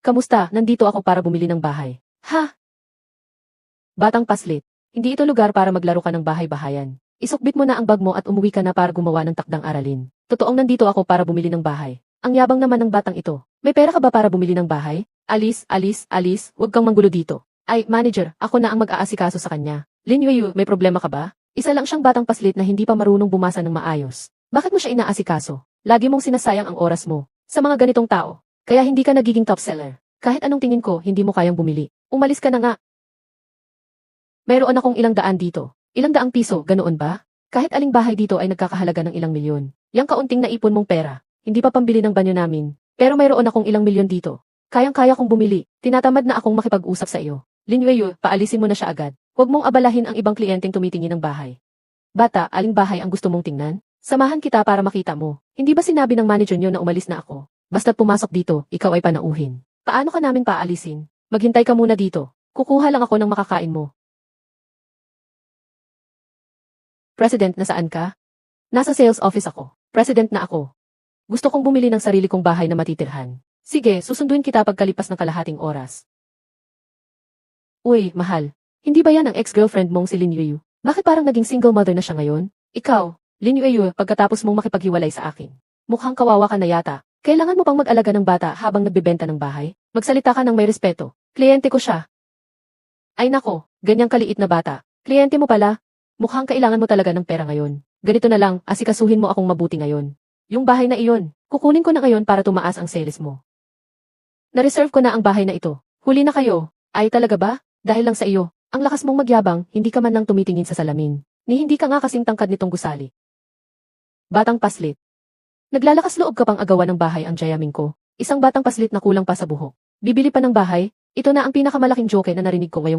Kamusta? Nandito ako para bumili ng bahay. Ha? Batang paslit. Hindi ito lugar para maglaro ka ng bahay-bahayan. Isukbit mo na ang bag mo at umuwi ka na para gumawa ng takdang aralin. Totoong nandito ako para bumili ng bahay. Ang yabang naman ng batang ito. May pera ka ba para bumili ng bahay? Alis, alis, alis, huwag kang manggulo dito. Ay, manager, ako na ang mag-aasikaso sa kanya. Lin Yueyu, may problema ka ba? Isa lang siyang batang paslit na hindi pa marunong bumasa ng maayos. Bakit mo siya inaasikaso? Lagi mong sinasayang ang oras mo. Sa mga ganitong tao. Kaya hindi ka nagiging top seller. Kahit anong tingin ko, hindi mo kayang bumili. Umalis ka na nga. Mayroon akong ilang daan dito. Ilang daang piso, ganoon ba? Kahit aling bahay dito ay nagkakahalaga ng ilang milyon. Yang kaunting naipon mong pera, hindi pa pambili ng banyo namin. Pero mayroon akong ilang milyon dito. Kayang-kaya kong bumili. Tinatamad na akong makipag-usap sa iyo. Lin Yueyu, paalisin mo na siya agad. Huwag mong abalahin ang ibang kliyenteng tumitingin ng bahay. Bata, aling bahay ang gusto mong tingnan? Samahan kita para makita mo. Hindi ba sinabi ng manager niyo na umalis na ako? Basta't pumasok dito, ikaw ay panauhin. Paano ka namin paalisin? Maghintay ka muna dito. Kukuha lang ako ng makakain mo. President, nasaan ka? Nasa sales office ako. President na ako. Gusto kong bumili ng sarili kong bahay na matitirhan. Sige, susunduin kita pagkalipas ng kalahating oras. Uy, mahal. Hindi ba yan ang ex-girlfriend mong si Lin Yueyu? Bakit parang naging single mother na siya ngayon? Ikaw, Lin Yueyu, pagkatapos mong makipaghiwalay sa akin. Mukhang kawawa ka na yata. Kailangan mo pang mag-alaga ng bata habang nagbebenta ng bahay? Magsalita ka ng may respeto. Kliyente ko siya. Ay nako, ganyang kaliit na bata. Kliyente mo pala. Mukhang kailangan mo talaga ng pera ngayon. Ganito na lang, asikasuhin mo akong mabuti ngayon. Yung bahay na iyon, kukunin ko na ngayon para tumaas ang sales mo. Na-reserve ko na ang bahay na ito. Huli na kayo. Ay talaga ba? Dahil lang sa iyo, ang lakas mong magyabang, hindi ka man lang tumitingin sa salamin. Ni hindi ka nga kasing tangkad nitong gusali. Batang paslit. Naglalakas loob ka pang agawa ng bahay ang jayaming ko. Isang batang paslit na kulang pa sa buhok. Bibili pa ng bahay? Ito na ang pinakamalaking joke na narinig ko ngayong